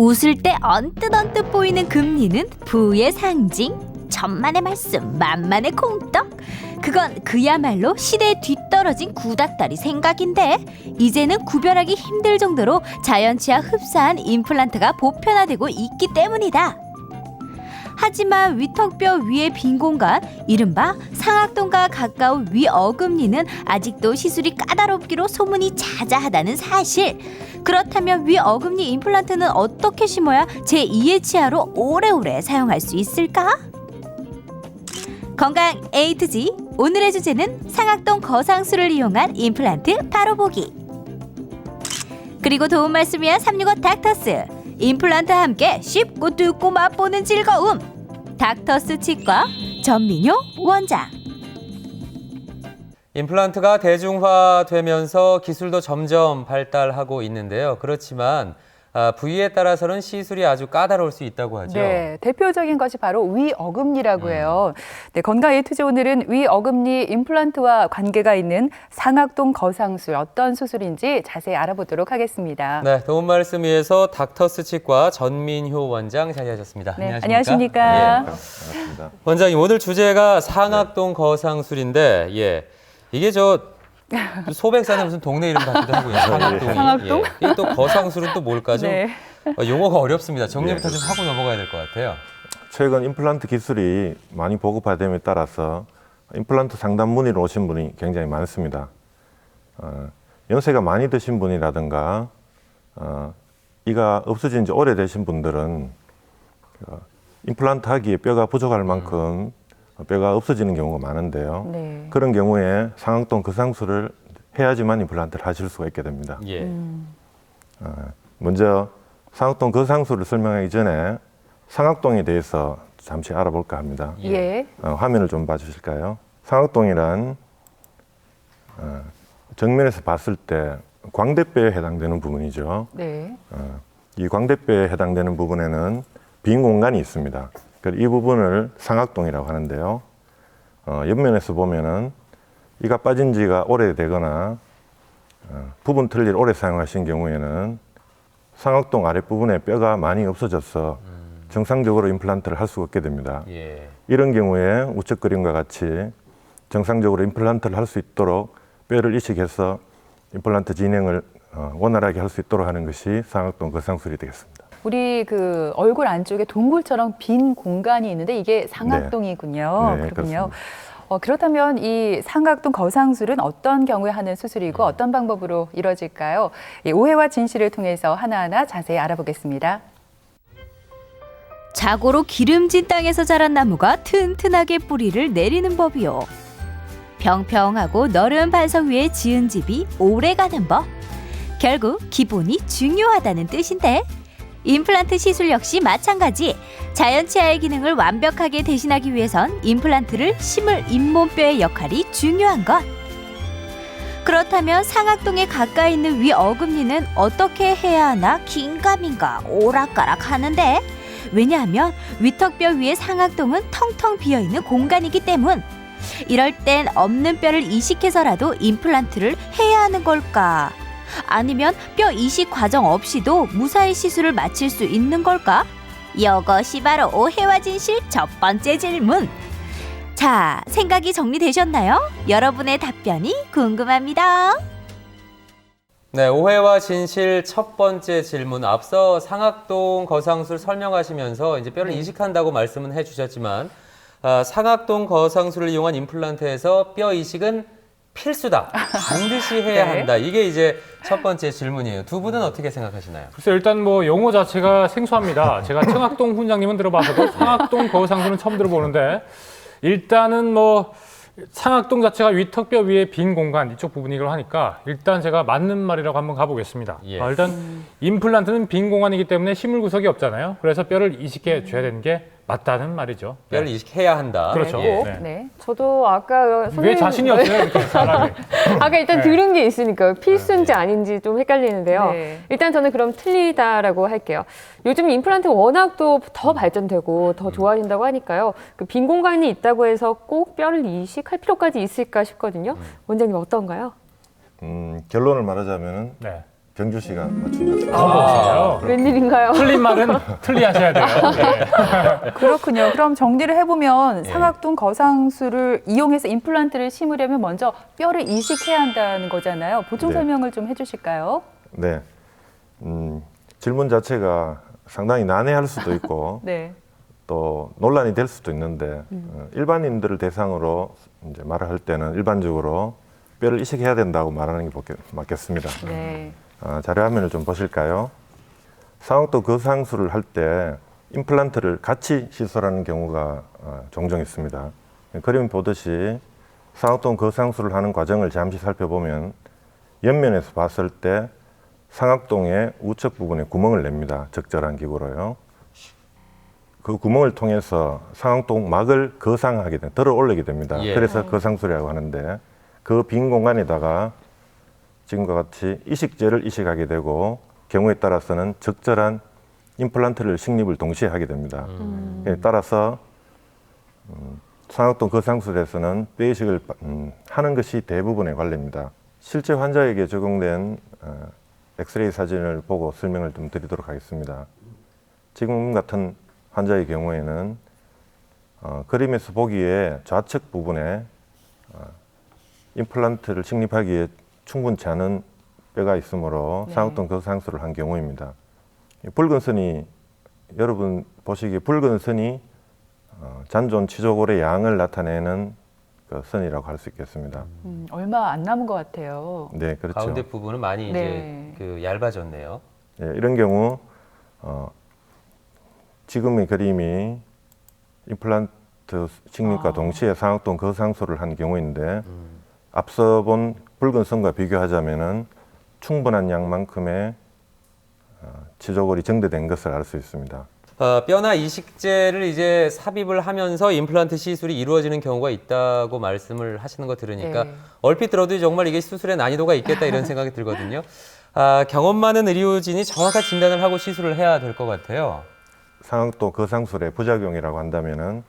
웃을 때 언뜻 언뜻 보이는 금리는 부의 상징. 천만의 말씀, 만만의 콩떡. 그건 그야말로 시대에 뒤떨어진 구닥다리 생각인데 이제는 구별하기 힘들 정도로 자연치와 흡사한 임플란트가 보편화되고 있기 때문이다. 하지만 위턱뼈 위의 빈 공간, 이른바 상악동과 가까운 위 어금니는 아직도 시술이 까다롭기로 소문이 자자하다는 사실. 그렇다면 위 어금니 임플란트는 어떻게 심어야 제2의 치아로 오래오래 사용할 수 있을까? 건강 A to G 오늘의 주제는 상악동 거상술을 이용한 임플란트 바로 보기. 그리고 도움 말씀이야 365 닥터스 임플란트와 함께 쉽고 듣고 맛보는 즐거움 닥터스 치과 전민효 원장 임플란트가 대중화되면서 기술도 점점 발달하고 있는데요. 그렇지만 아, 부위에 따라서는 시술이 아주 까다로울 수 있다고 하죠. 네, 대표적인 것이 바로 위 어금니라고 음. 해요. 네, 건강 에이투즈 오늘은 위 어금니 임플란트와 관계가 있는 상악동 거상술 어떤 수술인지 자세히 알아보도록 하겠습니다. 네, 도움 말씀 위해서 닥터스 치과 전민효 원장 자리하셨습니다. 네, 안녕하십니까? 안녕하십니까? 예. 반갑습니다. 원장님 오늘 주제가 상악동 거상술인데 예 이게 저 소백 사는 무슨 동네 이름 같기도 하고요. 상악동이. 상악동? 예. 또 거상술은 또 뭘까 좀 네. 어, 용어가 어렵습니다. 정리부터 예. 좀 하고 넘어가야 될 것 같아요. 최근 임플란트 기술이 많이 보급화됨에 따라서 임플란트 상담 문의로 오신 분이 굉장히 많습니다. 어, 연세가 많이 드신 분이라든가 어, 이가 없어진 지 오래되신 분들은 어, 임플란트 하기에 뼈가 부족할 만큼 뼈가 없어지는 경우가 많은데요. 네. 그런 경우에 상악동 거상술을 해야지만 임플란트를 하실 수가 있게 됩니다. 예. 음. 먼저 상악동 거상술을 설명하기 전에 상악동에 대해서 잠시 알아볼까 합니다. 예. 어, 화면을 좀 봐주실까요? 상악동이란 어, 정면에서 봤을 때 광대뼈에 해당되는 부분이죠. 네. 어, 이 광대뼈에 해당되는 부분에는 빈 공간이 있습니다. 이 부분을 상악동이라고 하는데요. 어, 옆면에서 보면은 이가 빠진 지가 오래되거나 어, 부분 틀니를 오래 사용하신 경우에는 상악동 아랫부분에 뼈가 많이 없어져서 정상적으로 임플란트를 할 수가 없게 됩니다. 예. 이런 경우에 우측 그림과 같이 정상적으로 임플란트를 할 수 있도록 뼈를 이식해서 임플란트 진행을 어, 원활하게 할 수 있도록 하는 것이 상악동 거상술이 되겠습니다. 우리 그 얼굴 안쪽에 동굴처럼 빈 공간이 있는데 이게 상악동이군요. 네, 그렇군요. 그렇습니다. 어, 그렇다면 이 상악동 거상술은 어떤 경우에 하는 수술이고 어떤 방법으로 이루어질까요? 이 오해와 진실을 통해서 하나하나 자세히 알아보겠습니다. 자고로 기름진 땅에서 자란 나무가 튼튼하게 뿌리를 내리는 법이요 평평하고 너른 반석 위에 지은 집이 오래가는 법 결국 기본이 중요하다는 뜻인데 임플란트 시술 역시 마찬가지 자연치아의 기능을 완벽하게 대신하기 위해선 임플란트를 심을 잇몸뼈의 역할이 중요한 것 그렇다면 상악동에 가까이 있는 위 어금니는 어떻게 해야 하나 긴가민가 오락가락 하는데 왜냐하면 위턱뼈 위의 상악동은 텅텅 비어 있는 공간이기 때문. 이럴 땐 없는 뼈를 이식해서라도 임플란트를 해야 하는 걸까? 아니면 뼈 이식 과정 없이도 무사히 시술을 마칠 수 있는 걸까? 이것이 바로 오해와 진실 첫 번째 질문. 자, 생각이 정리되셨나요? 여러분의 답변이 궁금합니다. 네, 오해와 진실 첫 번째 질문. 앞서 상악동 거상술 설명하시면서 이제 뼈를 이식한다고 말씀은 해주셨지만 아, 상악동 거상술을 이용한 임플란트에서 뼈 이식은 필수다. 반드시 해야 네. 한다. 이게 이제 첫 번째 질문이에요. 두 분은 어떻게 생각하시나요? 글쎄 일단 뭐 용어 자체가 생소합니다. 제가 청학동 훈장님은 들어봐서도 상악동 거상술은 처음 들어보는데 일단은 뭐 상악동 자체가 위턱뼈 위에 빈 공간 이쪽 부분이라고 하니까 일단 제가 맞는 말이라고 한번 가보겠습니다. 예. 어, 일단 임플란트는 빈 공간이기 때문에 심을 구석이 없잖아요. 그래서 뼈를 이식해 줘야 되는 게 맞다는 말이죠. 뼈를 이식해야 한다. 그렇죠. 네. 네. 네. 저도 아까 왜 선생님 자신이 없어요? 이렇게 사람이. 아까 일단 네. 들은 게 있으니까요. 필수인지 아닌지 좀 헷갈리는데요. 네. 일단 저는 그럼 틀리다라고 할게요. 요즘 임플란트가 워낙 또 더 발전되고 더 좋아진다고 하니까요. 그 빈 공간이 있다고 해서 꼭 뼈를 이식할 필요까지 있을까 싶거든요. 원장님 어떤가요? 음, 결론을 말하자면은 네. 경주시가 맞춘 것 같습니다. 아, 웬일인가요? 틀린 말은 틀리하셔야 돼요. 네. 그렇군요. 그럼 정리를 해보면 예. 상악동 거상술을 이용해서 임플란트를 심으려면 먼저 뼈를 이식해야 한다는 거잖아요. 보충 네. 설명을 좀 해주실까요? 네. 음, 질문 자체가 상당히 난해할 수도 있고 네. 또 논란이 될 수도 있는데 어, 일반인들을 대상으로 이제 말을 할 때는 일반적으로 뼈를 이식해야 된다고 말하는 게 맞겠- 맞겠습니다. 네. 아, 자료 화면을 좀 보실까요? 상악도 거상술을 할 때 임플란트를 같이 시술하는 경우가 어, 종종 있습니다. 그림 보듯이 상악동 거상술을 하는 과정을 잠시 살펴보면 옆면에서 봤을 때 상악동의 우측 부분에 구멍을 냅니다. 적절한 기구로요. 그 구멍을 통해서 상악동 막을 거상하게 된, 들어 올리게 됩니다. 예. 그래서 거상술이라고 하는데 그 빈 공간에다가 지금과 같이 이식제를 이식하게 되고 경우에 따라서는 적절한 임플란트를 식립을 동시에 하게 됩니다. 예, 따라서 음, 상악동 거상술에서는 뼈 이식을 음, 하는 것이 대부분의 관례입니다. 실제 환자에게 적용된 어, 엑스레이 사진을 보고 설명을 좀 드리도록 하겠습니다. 지금 같은 환자의 경우에는 어, 그림에서 보기에 좌측 부분에 어, 임플란트를 식립하기에 충분치 않은 뼈가 있으므로 네. 상악동 거상술을 한 경우입니다. 이 붉은 선이 여러분 보시기에 붉은 선이 어, 잔존 치조골의 양을 나타내는 그 선이라고 할 수 있겠습니다. 음, 얼마 안 남은 것 같아요. 네, 그렇죠. 가운데 부분은 많이 네. 이제 그 얇아졌네요. 예, 이런 경우 어, 지금의 그림이 임플란트 식립과 아. 동시에 상악동 거상술을 한 경우인데 앞서 본 붉은 선과 비교하자면은 충분한 양만큼의 어, 치조골이 정대된 것을 알 수 있습니다. 어, 뼈나 이식제를 이제 삽입을 하면서 임플란트 시술이 이루어지는 경우가 있다고 말씀을 하시는 거 들으니까 네. 얼핏 들어도 정말 이게 수술의 난이도가 있겠다 이런 생각이 들거든요. 아, 경험 많은 의료진이 정확한 진단을 하고 시술을 해야 될 것 같아요. 상악도 거상술의 부작용이라고 한다면은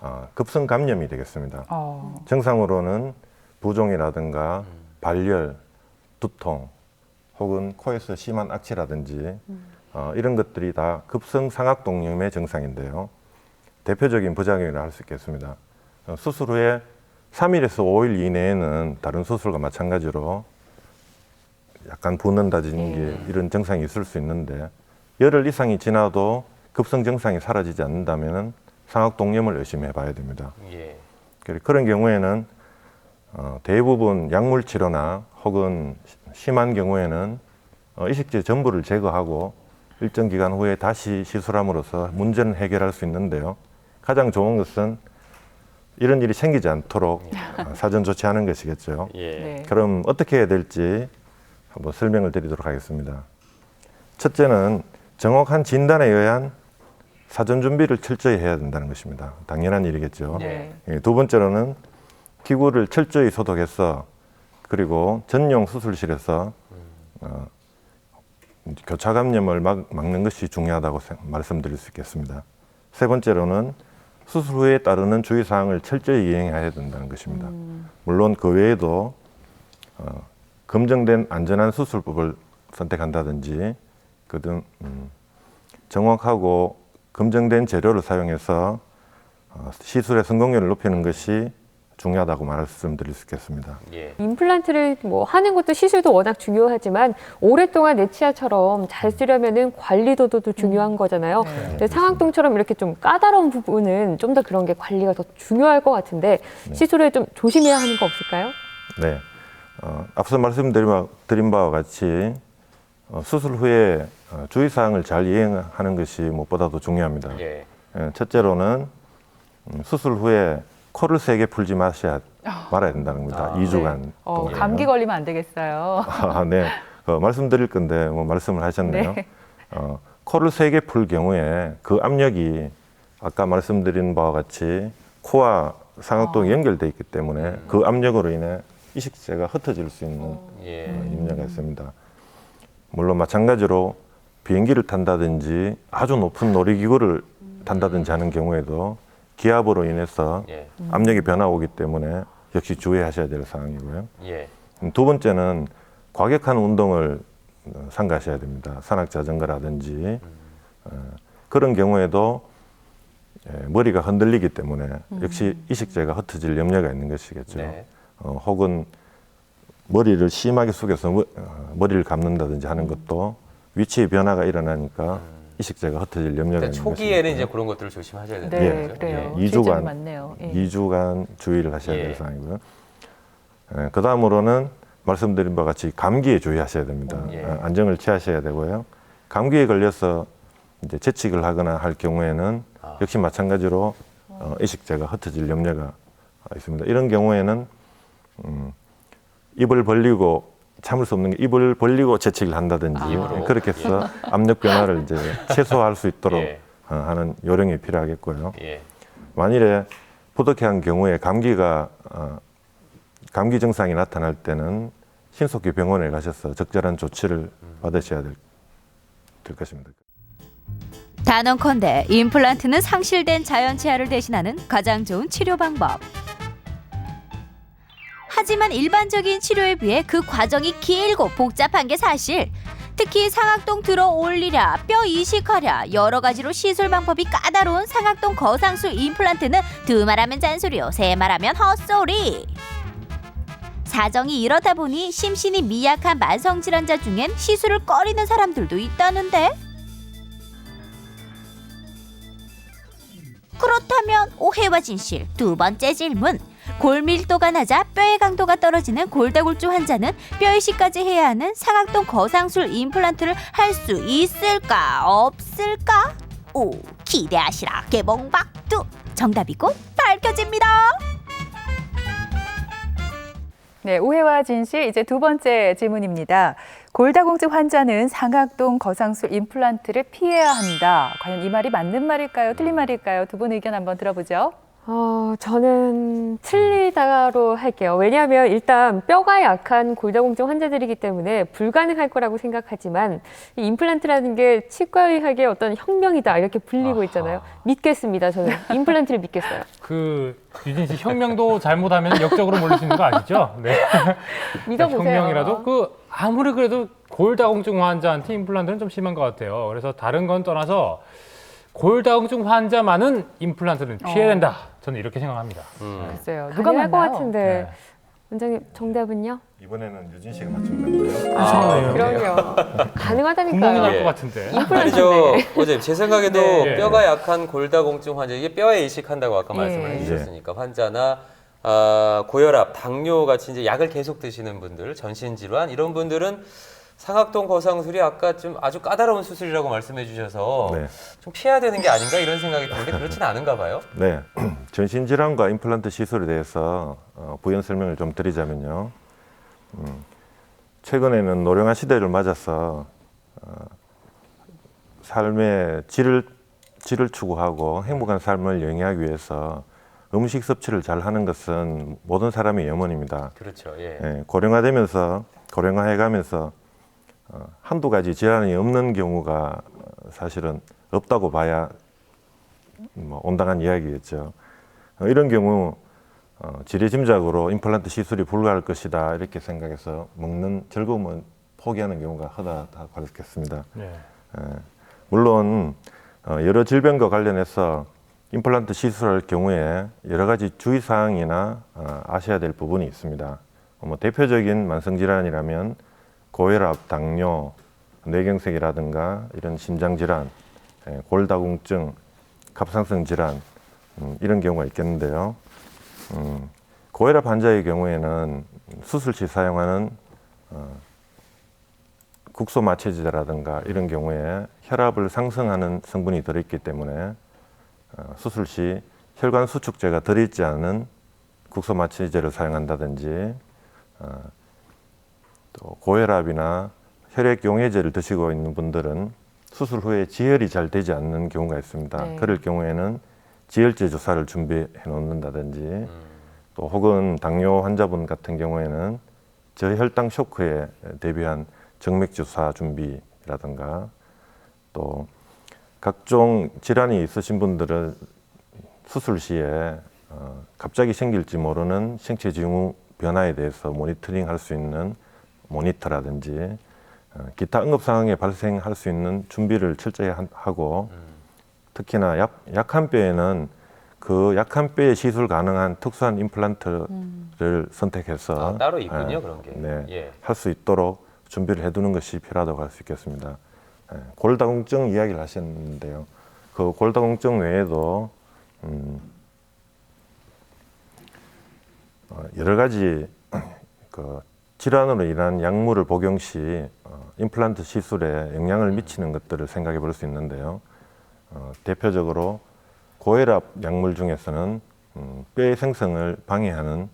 어, 급성 감염이 되겠습니다. 어, 정상으로는 부종이라든가 발열, 두통, 혹은 코에서 심한 악취라든지 어, 이런 것들이 다 급성 상악동염의 증상인데요. 대표적인 부작용이라 할 수 있겠습니다. 어, 수술 후에 3일에서 5일 이내에는 다른 수술과 마찬가지로 약간 붓는다든지 이런 증상이 있을 수 있는데 열흘 이상이 지나도 급성 증상이 사라지지 않는다면 상악동염을 의심해 봐야 됩니다. 예. 그래- 그런 경우에는 어, 대부분 약물 치료나 혹은 시- 심한 경우에는 어, 이식제 전부를 제거하고 일정 기간 후에 다시 시술함으로써 문제는 해결할 수 있는데요. 가장 좋은 것은 이런 일이 생기지 않도록 어, 사전 조치하는 것이겠죠. 예. 네. 그럼 어떻게 해야 될지 한번 설명을 드리도록 하겠습니다. 첫째는 정확한 진단에 의한 사전 준비를 철저히 해야 된다는 것입니다. 당연한 일이겠죠. 네. 예, 두 번째로는 기구를 철저히 소독해서 그리고 전용 수술실에서 어, 교차 감염을 막, 막는 것이 중요하다고 생- 말씀드릴 수 있겠습니다. 세 번째로는 수술 후에 따르는 주의 사항을 철저히 이행해야 된다는 것입니다. 물론 그 외에도 어, 검증된 안전한 수술법을 선택한다든지 그등 음, 정확하고 검증된 재료를 사용해서 어, 시술의 성공률을 높이는 것이 중요하다고 말씀드릴 수 있겠습니다. 예. 임플란트를 뭐 하는 것도 시술도 워낙 중요하지만 오랫동안 내 치아처럼 잘 쓰려면은 관리도도 또 중요한 거잖아요. 네. 근데 상악동처럼 이렇게 좀 까다로운 부분은 좀 더 그런 게 관리가 더 중요할 것 같은데 시술에 좀 조심해야 하는 거 없을까요? 네. 어, 앞서 말씀드린 바- 드린 바와 같이 어, 수술 후에 어, 주의사항을 잘 이행하는 것이 무엇보다도 중요합니다. 예. 예, 첫째로는 음, 수술 후에 코를 세게 풀지 마셔야 말아야 된다는 겁니다. 아. 이 2주간. 어, 감기 걸리면 안 되겠어요. 아, 네. 어, 말씀드릴 건데 뭐 말씀을 하셨네요. 네. 어, 코를 세게 풀 경우에 그 압력이 아까 말씀드린 바와 같이 코와 상악동이 연결돼 있기 때문에 그 압력으로 인해 이식제가 흩어질 수 있는 예. 어, 염려가 있습니다. 물론 마찬가지로 비행기를 탄다든지 아주 높은 놀이기구를 탄다든지 하는 경우에도 기압으로 인해서 예. 압력이 변화 오기 때문에 역시 주의하셔야 될 사항이고요. 예. 두 번째는 과격한 운동을 어, 삼가셔야 됩니다. 산악 자전거라든지 어, 그런 경우에도 예, 머리가 흔들리기 때문에 역시 이식제가 흩어질 염려가 있는 것이겠죠. 네. 어, 혹은 머리를 심하게 숙여서 머, 어, 머리를 감는다든지 하는 것도 위치의 변화가 일어나니까 이식제가 흩어질 염려가 일단 있는 초기에는 것이겠죠. 이제 그런 것들을 조심하셔야 된다. 네, 거죠? 그래요. 예. 주의점이 2주간, 많네요. 예. 2주간 주의를 하셔야 예. 될 상황이고요. 예, 그 다음으로는 말씀드린 바와 같이 감기에 주의하셔야 됩니다. 예. 아, 안정을 취하셔야 되고요. 감기에 걸려서 이제 재직을 하거나 할 경우에는 아. 역시 마찬가지로 어, 이식제가 흩어질 염려가 있습니다. 이런 경우에는 음, 입을 벌리고 참을 수 없는 게 입을 벌리고 재채기를 한다든지 입으로. 그렇게 해서 압력 변화를 이제 최소화할 수 있도록 예. 어, 하는 요령이 필요하겠고요. 예. 만일에 부득이한 경우에 감기가 어, 감기 증상이 나타날 때는 신속히 병원에 가셔서 적절한 조치를 받으셔야 될, 될 것입니다. 단언컨대 임플란트는 상실된 자연 치아를 대신하는 가장 좋은 치료 방법. 하지만 일반적인 치료에 비해 그 과정이 길고 복잡한 게 사실. 특히 상악동 들어 올리랴, 뼈 이식하랴 여러 가지로 시술 방법이 까다로운 상악동 거상술 임플란트는 두 말하면 잔소리요, 세 말하면 헛소리. 사정이 이렇다 보니 심신이 미약한 만성 질환자 중엔 시술을 꺼리는 사람들도 있다는데. 그렇다면 오해와 진실 두 번째 질문 골밀도가 낮아 뼈의 강도가 떨어지는 골다골주 환자는 뼈 이식까지 해야 하는 상악동 거상술 임플란트를 할 수 있을까 없을까? 오 기대하시라 개봉박두 정답이 곧 밝혀집니다. 네, 오해와 진실 이제 두 번째 질문입니다. 골다공증 환자는 상악동 거상술 임플란트를 피해야 한다. 과연 이 말이 맞는 말일까요? 틀린 말일까요? 두 분 의견 한번 들어보죠. 어, 저는 틀리다로 할게요. 왜냐하면 일단 뼈가 약한 골다공증 환자들이기 때문에 불가능할 거라고 생각하지만 이 임플란트라는 게 치과의학의 어떤 혁명이다 이렇게 불리고 아하. 있잖아요. 믿겠습니다. 저는 임플란트를 믿겠어요. 그 유진 씨 혁명도 잘못하면 역적으로 몰릴 수 있는 거 아니죠? 네. 믿어보세요. 혁명이라도 그 아무리 그래도 골다공증 환자한테 임플란트는 좀 심한 것 같아요. 그래서 다른 건 떠나서 골다공증 환자만은 임플란트는 피해야 어. 된다. 저는 이렇게 생각합니다. 음. 글쎄요. 누가 가능할 것 맞나요? 같은데 네. 원장님 정답은요? 이번에는 유진 씨가 맞추면 되고요. 아, 그럼요. 구멍이 가능하다니까요. 날 예. 것 같은데. 아니죠. 어제 제 생각에도 네. 뼈가 약한 골다공증 환자 이게 뼈에 이식한다고 아까 예. 말씀을 해주셨으니까 환자나 아, 고혈압, 당뇨 같이 이제 약을 계속 드시는 분들, 전신 질환 이런 분들은 상악동 거상술이 아까 좀 아주 까다로운 수술이라고 말씀해 주셔서 네. 좀 피해야 되는 게 아닌가 이런 생각이 드는데 그렇지는 않은가 봐요. 네, 전신 질환과 임플란트 시술에 대해서 어, 부연 설명을 좀 드리자면요. 음, 최근에는 노령화 시대를 맞아서 어, 삶의 질을 질을 추구하고 행복한 삶을 영위하기 위해서 음식 섭취를 잘 하는 것은 모든 사람의 염원입니다. 그렇죠. 예. 예, 고령화되면서 고령화해가면서 어, 한두 가지 질환이 없는 경우가 어, 사실은 없다고 봐야 뭐 온당한 이야기겠죠. 어, 이런 경우 어, 지레짐작으로 임플란트 시술이 불가할 것이다 이렇게 생각해서 먹는 즐거움을 포기하는 경우가 허다하다고 하겠습니다. 네. 예, 물론 어, 여러 질병과 관련해서 임플란트 시술할 경우에 여러 가지 주의 사항이나 어, 아셔야 될 부분이 있습니다. 어, 뭐 대표적인 만성 질환이라면 고혈압, 당뇨, 뇌경색이라든가 이런 심장 질환, 예, 골다공증, 갑상선 질환 음, 이런 경우가 있겠는데요. 음, 고혈압 환자의 경우에는 수술 시 사용하는 어, 국소 마취제라든가 이런 경우에 혈압을 상승하는 성분이 들어있기 때문에 어, 수술 시 혈관 수축제가 들어있지 않은 국소 마취제를 사용한다든지 어, 또 고혈압이나 혈액 용해제를 드시고 있는 분들은 수술 후에 지혈이 잘 되지 않는 경우가 있습니다. 네. 그럴 경우에는 지혈제 주사를 준비해 놓는다든지 음. 또 혹은 당뇨 환자분 같은 경우에는 저혈당 쇼크에 대비한 정맥 주사 준비라든가 또 각종 질환이 있으신 분들은 수술 시에 어, 갑자기 생길지 모르는 생체 징후 변화에 대해서 모니터링 할 수 있는 모니터라든지 어, 기타 응급 상황에 발생할 수 있는 준비를 철저히 한- 하고 특히나 약, 약한 뼈에는 그 약한 뼈에 시술 가능한 특수한 임플란트를 선택해서 아, 따로 있군요 예, 그런 게. 네, 예. 할수 있도록 준비를 해두는 것이 필요하다고 할 수 있겠습니다. 예, 골다공증 이야기를 하셨는데요. 그 골다공증 외에도 음, 어, 여러 가지 그 질환으로 인한 약물을 복용 시 어, 임플란트 시술에 영향을 미치는 것들을 생각해 볼 수 있는데요. 어, 대표적으로 고혈압 약물 중에서는 음, 뼈의 생성을 방해하는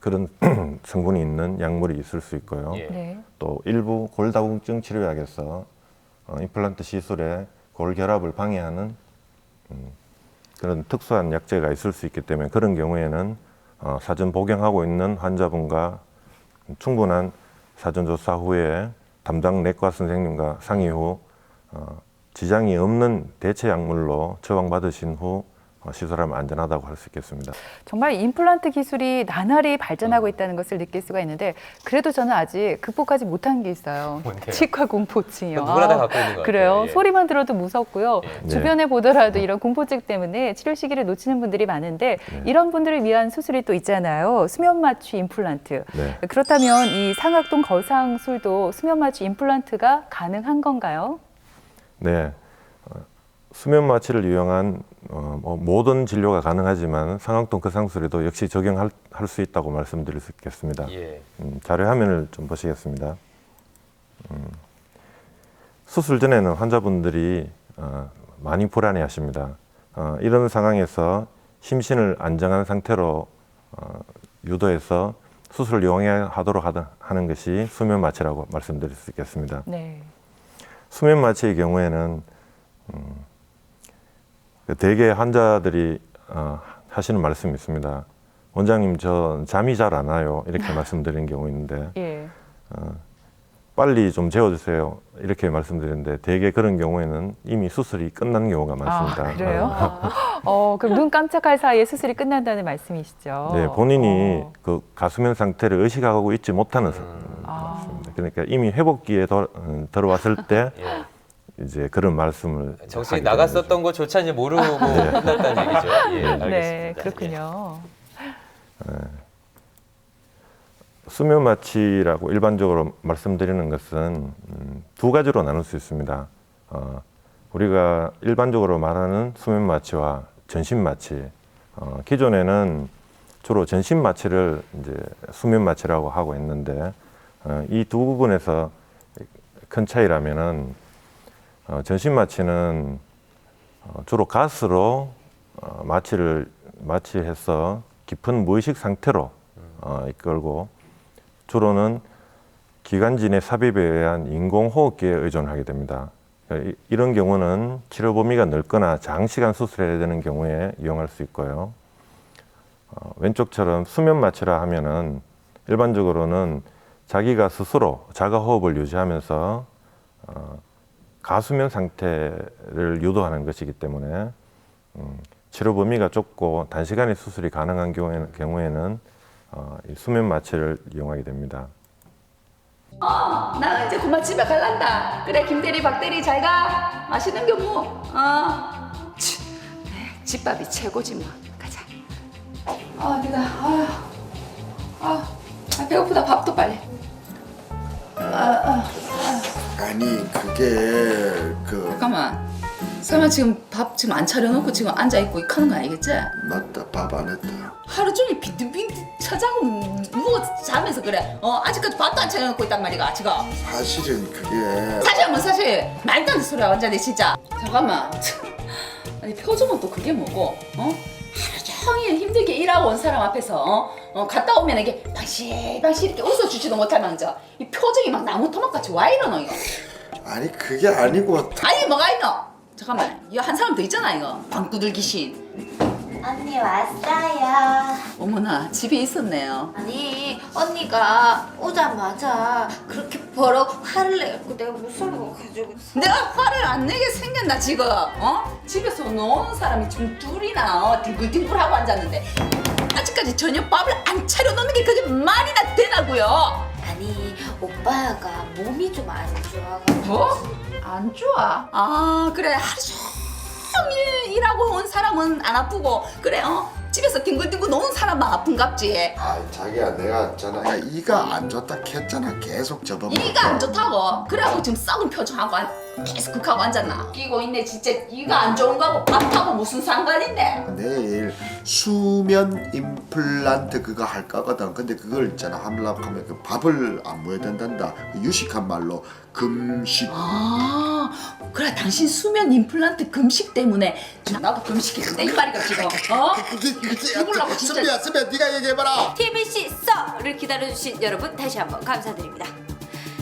그런 성분이 있는 약물이 있을 수 있고요. 예. 네. 또 일부 골다공증 치료약에서 어, 임플란트 시술에 골결합을 방해하는 음, 그런 특수한 약제가 있을 수 있기 때문에 그런 경우에는 어, 사전 복용하고 있는 환자분과 충분한 사전 조사 후에 담당 내과 선생님과 상의 후 어, 지장이 없는 대체 약물로 처방받으신 후 어, 시술하면 안전하다고 할 수 있겠습니다. 정말 임플란트 기술이 나날이 발전하고 있다는 것을 느낄 수가 있는데 그래도 저는 아직 극복하지 못한 게 있어요. 뭔데요? 치과 공포증이요. 그건 누구나 다 갖고 있는 것 그래요. 같아요. 예. 소리만 들어도 무섭고요. 예. 주변에 보더라도 이런 공포증 때문에 치료 시기를 놓치는 분들이 많은데 이런 분들을 위한 수술이 또 있잖아요. 수면 마취 임플란트. 네. 그렇다면 이 상악동 거상술도 수면 마취 임플란트가 가능한 건가요? 네. 어, 수면 마취를 이용한 어, 뭐 모든 진료가 가능하지만 상악동 거상술에도 역시 적용할 할수 있다고 말씀드릴 수 있겠습니다. 예. 음, 자료 화면을 좀 보시겠습니다. 음, 수술 전에는 환자분들이 어, 많이 불안해하십니다. 어, 이런 상황에서 심신을 안정한 상태로 어, 유도해서 수술을 용이하도록 하다- 하는 것이 수면 마취라고 말씀드릴 수 있겠습니다. 네. 수면 마취의 경우에는 음, 그 대개 환자들이 어, 하시는 말씀이 있습니다. 원장님 저 잠이 잘 안 와요 이렇게 말씀드리는 경우 있는데 예. 빨리 좀 재워주세요 이렇게 말씀드리는데 대개 그런 경우에는 이미 수술이 끝난 경우가 많습니다. 아, 그래요? 어, 그럼 눈 깜짝할 사이에 수술이 끝난다는 말씀이시죠? 네, 본인이 어. 그 가수면 상태를 의식하고 있지 못하는 아. 상태입니다. 그러니까 이미 회복기에 더- 음, 들어왔을 때 예. 이제 그런 말씀을 정신이 나갔었던 거조차 이제 모르고 끝났다는 얘기죠. 예, 알겠습니다. 네, 그렇군요. 수면 마취라고 일반적으로 말씀드리는 것은 음, 두 가지로 나눌 수 있습니다. 어, 우리가 일반적으로 말하는 수면 마취와 전신 마취. 어, 기존에는 주로 전신 마취를 이제 수면 마취라고 하고 있는데 어, 이 두 부분에서 큰 차이라면은 어, 전신 마취는 어, 주로 가스로 어, 마취를 마취해서 깊은 무의식 상태로 어, 이끌고 주로는 기관지 내 삽입에 의한 인공호흡기에 의존하게 됩니다. 이- 이런 경우는 치료 범위가 넓거나 장시간 수술해야 되는 경우에 이용할 수 있고요. 어, 왼쪽처럼 수면 마취라 하면은 일반적으로는 자기가 스스로 자가 호흡을 유지하면서 어, 가수면 상태를 유도하는 것이기 때문에 음, 치료 범위가 좁고 단시간에 수술이 가능한 경우에는, 경우에는 어, 이 수면 마취를 이용하게 됩니다. 나 이제 그만 집에 갈란다. 그래 김대리 박대리 잘 가. 맛있는 게 뭐? 어. 치, 네, 집밥이 최고지 뭐. 가자. 아 내가 아, 아 배고프다 밥도 빨리. 아 니 그게 그 잠깐만. 설마 지금 밥 지금 안 차려놓고 지금 앉아 있고 하는 거 아니겠지? 맞다 밥 안 했다 하루 종일 빈둥빈둥 차자고 누워 자면서 그래. 어 아직까지 밥도 안 차려놓고 있단 말이가 지금. 사실은 그게 사실 뭐 사실 말도 안 되는 소리야 완전히 진짜 잠깐만 아니 표정은 또 그게 뭐고 어 하루 종일 힘들게 일하고 온 사람 앞에서 어, 어 갔다 오면 이게 방실방실 이렇게 웃어주지도 못할 망정 이 표정이 막 나무 토막 같이 와 이러노 이거. 아니 그게 아니고. 아니 뭐가 있노? 잠깐만. 이거 한 사람 더 있잖아 이거. 방구들 귀신 언니 왔어요. 어머나 집에 있었네요. 아니 언니가 오자마자 그렇게 버럭 화를 내갖고 내가 무서워 가지고. 내가 화를 안 내게 생겼나 지금? 어? 집에서 노는 사람이 지금 둘이나 어, 뒹굴뒹굴하고 앉았는데 아직까지 저녁 밥을 안 차려놓는 게 그게 말이나 되나고요? 아니 오빠가 몸이 좀 안 좋아가지고. 뭐? 안 좋아? 아 그래. 하루 종일 일하고 온 사람은 안 아프고. 그래 어? 집에서 뒹굴뒹굴 노는 사람만 아픈갑지. 아 자기야 내가 있잖아 야 이가 안 좋다. 했잖아. 계속 저번 이가 안 좋다고. 그래갖고 지금 썩은 표정하고 안- 계속 극하고 앉았나 끼고 있네. 진짜 이가 안 좋은 거하고 밥하고 무슨 상관인데? 내일 수면 임플란트 그거 할 거거든. 근데 그걸 있잖아. 하려고 하면 그 밥을 안 먹어야 된단다. 그 유식한 말로 금식. 아 그래. 당신 수면 임플란트 금식 때문에. 나도 금식했는데 이 말이가 지금. 어? 죽을라고 진짜. 선배야 선배야 네가 얘기해봐라. TBC 썰을 기다려주신 여러분 다시 한번 감사드립니다.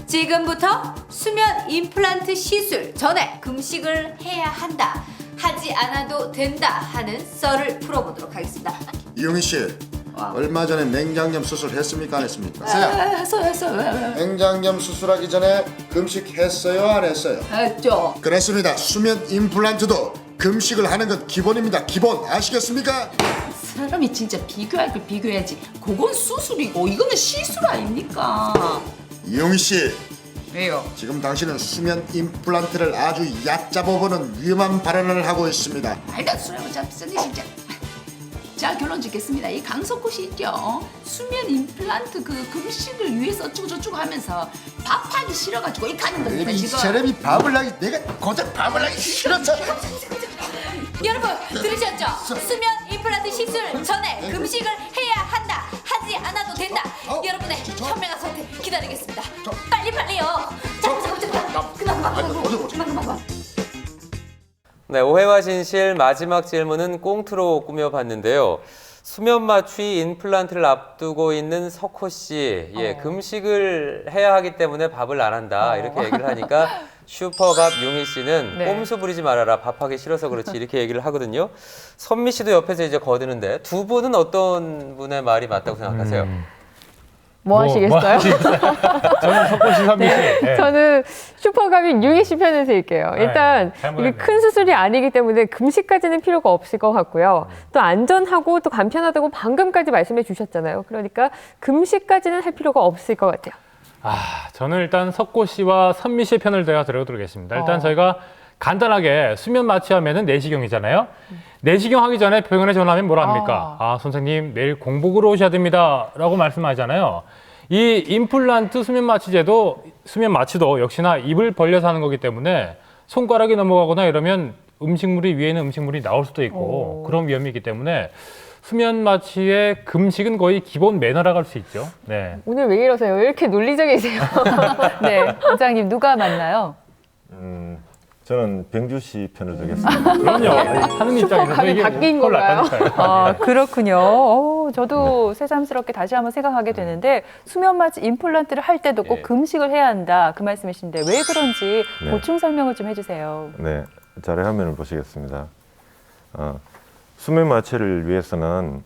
지금부터 수면 임플란트 시술 전에 금식을 해야 한다. 하지 않아도 된다 하는 썰을 풀어보도록 하겠습니다. 이용희 씨 얼마 전에 맹장염 수술 했습니까 안 했습니까? 아, 세야 했어 했어? 맹장염 수술하기 전에 금식했어요 안 했어요? 했죠 그렇습니다 수면 임플란트도 금식을 하는 건 기본입니다 기본 아시겠습니까? 사람이 진짜 비교할 걸 비교해야지 그건 수술이고 이거는 시술 아닙니까 이용희 씨 왜요? 지금 당신은 수면 임플란트를 아주 얕잡아보는 위험한 발언을 하고 있습니다. 말도 수라고 잡쓰니 진짜 자 결론 짓겠습니다 이 강석구 씨 있죠 어? 수면 임플란트 그 금식을 위해서 어쩌고 저쩌고 하면서 밥하기 싫어가지고 이 가는 겁니다 이 지금 사람이 밥을 하기 내가 고작 밥을 하기 싫어서 여러분 들으셨죠? 수면 임플란트 시술 전에 금식을 해야 한다. 하지 않아도 된다. 여러분의 현명한 기다리겠습니다. 빨리 빨리요. 자, 잠깐 잠깐. 그만 그만 그만 그만 그만 그만. 네, 오해와 진실 마지막 질문은 꽁트로 꾸며봤는데요. 수면 마취 임플란트를 앞두고 있는 석호 씨, 예, 금식을 해야 하기 때문에 밥을 안 한다 이렇게 얘기를 하니까 슈퍼밥 용희 씨는 네. 꼼수 부리지 말아라 밥하기 싫어서 그렇지 이렇게 얘기를 하거든요. 선미 씨도 옆에서 이제 거드는데 두 분은 어떤 분의 말이 맞다고 생각하세요? 뭐, 하시겠어요? 하시겠어요? 저는 석고 씨, 선미 씨. 예. 저는 씨 편을 들게요. 네, 일단 잘못했네. 이게 큰 수술이 아니기 때문에 금식까지는 필요가 없을 것 같고요. 또 안전하고 또 간편하다고 방금까지 말씀해 주셨잖아요. 그러니까 금식까지는 할 필요가 없을 것 같아요. 아, 저는 일단 석고 씨와 선미 씨의 편을 제가 들어드리겠습니다. 일단 어. 저희가 간단하게 수면 마취하면은 내시경이잖아요. 내시경 하기 전에 병원에 전화하면 뭐라 합니까? 아, 선생님 내일 공복으로 오셔야 됩니다라고 말씀하잖아요. 이 임플란트 수면 마취제도 수면 마취도 역시나 입을 벌려서 하는 거기 때문에 손가락이 넘어가거나 이러면 음식물이 위에 있는 음식물이 나올 수도 있고 오. 그런 위험이 있기 때문에 수면 마취의 금식은 거의 기본 매너라고 할 수 있죠. 네. 오늘 왜 이러세요? 왜 이렇게 논리적이세요? 네, 원장님 누가 맞나요? 음, 저는 병주 씨 편을 들겠습니다. 그럼요. 하는 입장에서 슈퍼감이 이게 바뀐 콜 건가요? 아, 그렇군요. 어, 저도 새삼스럽게 다시 한번 생각하게 되는데 수면 마취 임플란트를 할 때도 꼭 예. 금식을 해야 한다 그 말씀이신데 왜 그런지 네. 보충 설명을 좀 해주세요. 네, 자료 화면을 보시겠습니다. 어, 수면 마취를 위해서는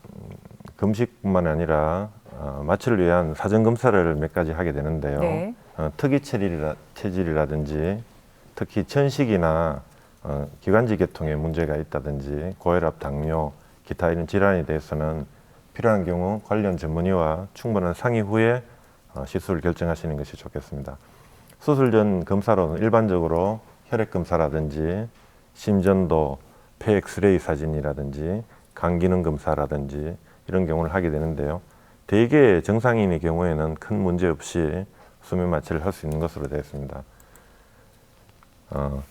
금식뿐만 아니라 어, 마취를 위한 사전 검사를 몇 가지 하게 되는데요. 네. 어, 특이 체질이라, 체질이라든지 특히 천식이나 어, 기관지 계통에 문제가 있다든지 고혈압, 당뇨, 기타 이런 질환에 대해서는 필요한 경우 관련 전문의와 충분한 상의 후에 어, 시술을 결정하시는 것이 좋겠습니다. 수술 전 검사로는 일반적으로 혈액 검사라든지 심전도, 폐 엑스레이 사진이라든지 간 기능 검사라든지 이런 경우를 하게 되는데요. 대개 정상인의 경우에는 큰 문제 없이 수면 마취를 할 수 있는 것으로 되어 있습니다. 어,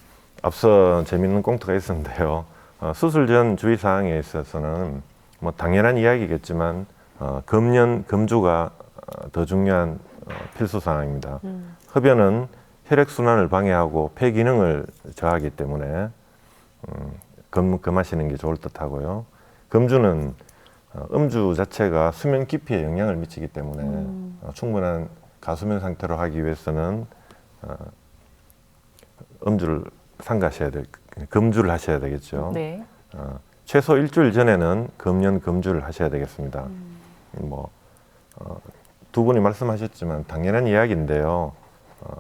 앞서 재밌는 꽁트가 있었는데요. 어, 수술 전 주의 사항에 있어서는 뭐 당연한 이야기겠지만 어, 금연 금주가 어, 더 중요한 어, 필수 사항입니다. 흡연은 혈액 순환을 방해하고 폐 기능을 저하기 때문에 음, 금, 금하시는 게 좋을 듯하고요. 금주는 어, 음주 자체가 수면 깊이에 영향을 미치기 때문에 어, 충분한 가수면 상태로 하기 위해서는 어, 음주를 삼가셔야 될 금주를 하셔야 되겠죠. 네. 어, 최소 일주일 전에는 금연 금주를 하셔야 되겠습니다. 뭐, 어, 두 분이 말씀하셨지만 당연한 이야기인데요. 어,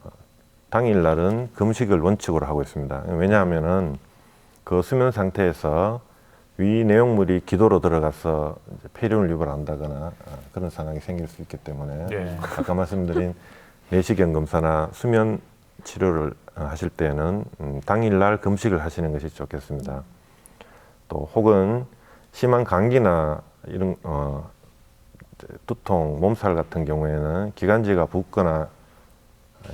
당일 날은 금식을 원칙으로 하고 있습니다. 왜냐하면은 그 수면 상태에서 위 내용물이 기도로 들어가서 이제 폐렴을 유발한다거나 아, 그런 상황이 생길 수 있기 때문에 네. 아까 말씀드린 내시경 검사나 수면 치료를 어, 하실 때는 음, 당일날 금식을 하시는 것이 좋겠습니다. 또 혹은 심한 감기나 이런 어, 두통, 몸살 같은 경우에는 기관지가 붓거나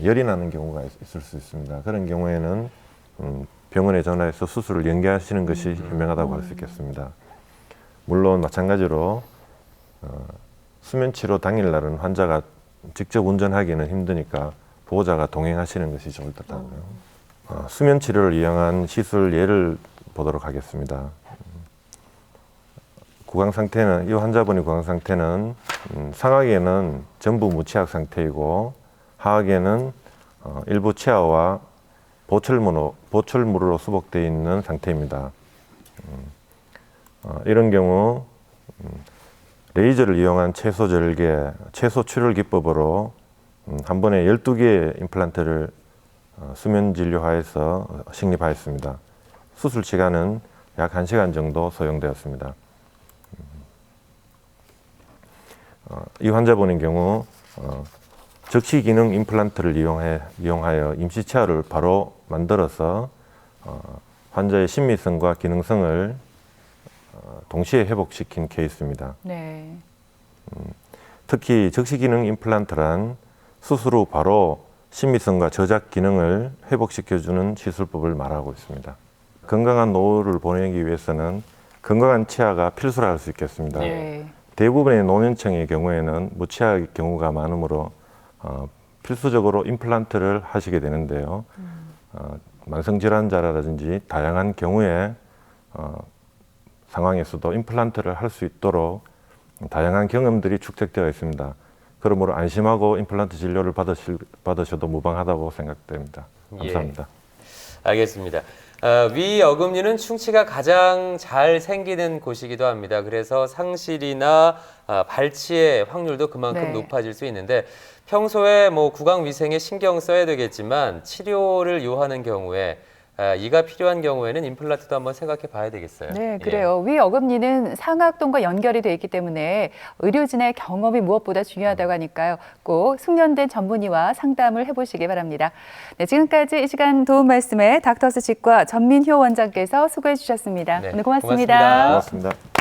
열이 나는 경우가 있- 있을 수 있습니다. 그런 경우에는 음, 병원에 전화해서 수술을 연기하시는 것이 현명하다고 할 수 있겠습니다. 물론 마찬가지로 어, 수면 치료 당일 날은 환자가 직접 운전하기는 힘드니까 보호자가 동행하시는 것이 좋을 듯 하고요. 어, 수면 치료를 이용한 시술 예를 보도록 하겠습니다. 음, 구강 상태는 이 환자분의 구강 상태는 음, 상하에는 전부 무치약 상태이고 하악에는 어, 일부 치아와 보철물로, 보철물로 수복되어 있는 상태입니다. 음, 어, 이런 경우 음, 레이저를 이용한 채소 절개, 채소 출혈 기법으로 음, 한 번에 12개의 임플란트를 어, 수면 진료하에서 식립하였습니다. 수술 시간은 약 1시간 정도 소요되었습니다. 음, 어, 이 환자분의 경우 어, 적시 기능 임플란트를 이용해, 이용하여 임시치아를 바로 만들어서 어, 환자의 심미성과 기능성을 어, 동시에 회복시킨 케이스입니다. 네. 특히 적시 기능 임플란트란 수술 후 바로 심미성과 저작 기능을 회복시켜주는 시술법을 말하고 있습니다. 건강한 노후를 보내기 위해서는 건강한 치아가 필수라 할 수 있겠습니다. 네. 대부분의 노년층의 경우에는 무치아의 경우가 많으므로 어, 필수적으로 임플란트를 하시게 되는데요. 어, 만성질환자라든지 다양한 경우에 어, 상황에서도 임플란트를 할 수 있도록 다양한 경험들이 축적되어 있습니다. 그러므로 안심하고 임플란트 진료를 받으실, 받으셔도 무방하다고 생각됩니다. 예. 감사합니다. 알겠습니다. 어, 위 어금니는 충치가 가장 잘 생기는 곳이기도 합니다. 그래서 상실이나 아, 발치의 확률도 그만큼 네. 높아질 수 있는데 평소에 뭐 구강 위생에 신경 써야 되겠지만 치료를 요하는 경우에 아, 이가 필요한 경우에는 임플란트도 한번 생각해 봐야 되겠어요. 네, 예. 그래요. 위 어금니는 상악동과 연결이 되어 있기 때문에 의료진의 경험이 무엇보다 중요하다고 하니까요. 꼭 숙련된 전문의와 상담을 해보시기 바랍니다. 네, 지금까지 이 시간 도움 말씀에 닥터스 치과 전민효 원장께서 수고해 주셨습니다. 네, 오늘 고맙습니다. 고맙습니다. 고맙습니다.